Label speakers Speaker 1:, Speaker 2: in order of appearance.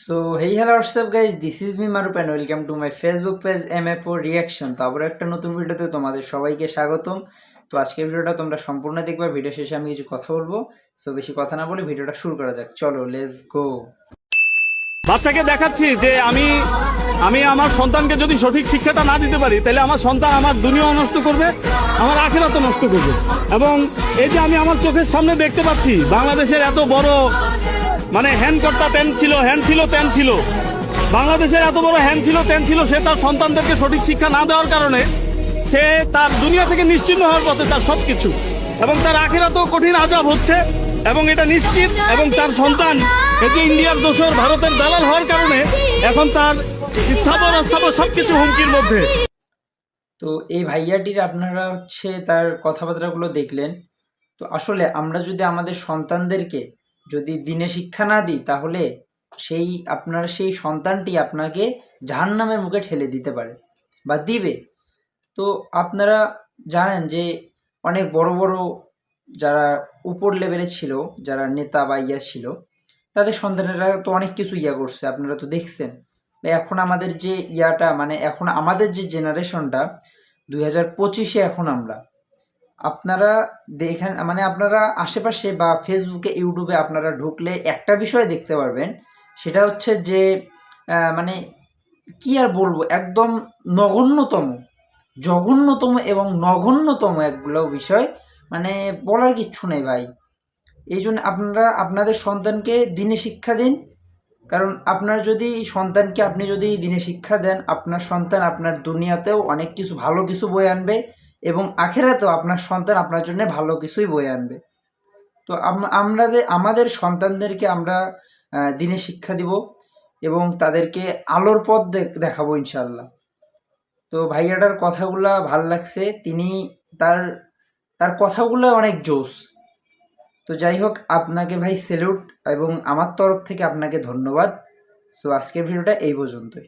Speaker 1: So hey hello WhatsApp guys this is me Marup and welcome to my Facebook page M F O reaction তো একটা নতুন ভিডিওতে তোমাদের সবাইকে স্বাগতম। তো আজকের ভিডিওটা তোমরা সম্পূর্ণ দেখবে ভিডিও শেষে আমি কিছু কথা বলব। সো বেশি কথা না বলে ভিডিওটা শুরু করা যাক। চলো লেটস গো
Speaker 2: বাচ্চাকে দেখাচ্ছি যে আমি আমি আমার সন্তানকে যদি সঠিক শিক্ষাটা না দিতে পারি, তাহলে আমার সন্তান আমার দুনিয়া নষ্ট করবে, আমার আখেরাতও নষ্ট করবে। এবং এই যে আমি আমার চোখের সামনে দেখতে পাচ্ছি, বাংলাদেশের এত বড় মানে হ্যান কর্তা তেন ছিল হ্যান ছিল, তেন ছিল। বাংলাদেশের এত বড় হ্যান ছিল, তেন ছিল, সে তার সন্তানদেরকে সঠিক শিক্ষা না দেওয়ার কারণে সে তার দুনিয়া থেকে নিশ্চিন্ন হওয়ার পথে তার সব কিছু এবং তার আখেরাতেও কঠিন আজাব হচ্ছে, এবং এটা নিশ্চিত, এবং তার সন্তান যে ইন্ডিয়ার দোষর, ভারতের দালাল হওয়ার কারণে এখন তার স্থাপন অস্থাবর সবকিছু হুমকির মধ্যে।
Speaker 1: তো এই ভাইয়াটির আপনারা হচ্ছে তার কথাবার্তাগুলো দেখলেন। তো আসলে আমরা যদি আমাদের সন্তানদেরকে যদি দিনে শিক্ষা না দিই, তাহলে সেই আপনার, সেই সন্তানটি আপনাকে জাহান্নামের মুখে ঠেলে দিতে পারে বা দিবে। তো আপনারা জানেন যে অনেক বড় বড় যারা উপর লেভেলে ছিল, যারা নেতা বা ইয়া ছিল, তাদের সন্তানেরা তো অনেক কিছু ইয়া করছে, আপনারা তো দেখছেন। এখন আমাদের যে ইয়াটা মানে এখন আমাদের যে জেনারেশনটা দুই হাজার পঁচিশে এখন আমরা আপনারা দেখেন মানে আপনারা আশেপাশে বা ফেসবুকে ইউটিউবে আপনারা ঢুকলে একটা বিষয় দেখতে পারবেন, সেটা হচ্ছে যে মানে কি আর বলব, একদম নগণ্যতম, জঘন্যতম এবং নগণ্যতম একগুলো বিষয় মানে বলার কিচ্ছু নেই ভাই। এই জন্য আপনারা আপনাদের সন্তানকে দিনে শিক্ষা দিন, কারণ আপনার যদি সন্তানকে আপনি যদি দিনে শিক্ষা দেন, আপনার সন্তান আপনার দুনিয়াতেও অনেক কিছু, ভালো কিছু বয়ে আনবে এবং আখেরাতেও আপনার সন্তান আপনার জন্য ভালো কিছুই বয়ে আনবে। তো আম- আমাদের সন্তানদেরকে আমরা দিনে শিক্ষা দিব এবং তাদেরকে আলোর পথ দেখ- দেখাবো ইনশাল্লাহ তো ভাইয়াটার কথাগুলা ভালো লাগছে, তিনি তার তার কথাগুলো অনেক জোস। তো যাই হোক, আপনাকে ভাই সেলুট এবং আমার তরফ থেকে আপনাকে ধন্যবাদ। সো আজকের ভিডিওটা এই পর্যন্তই।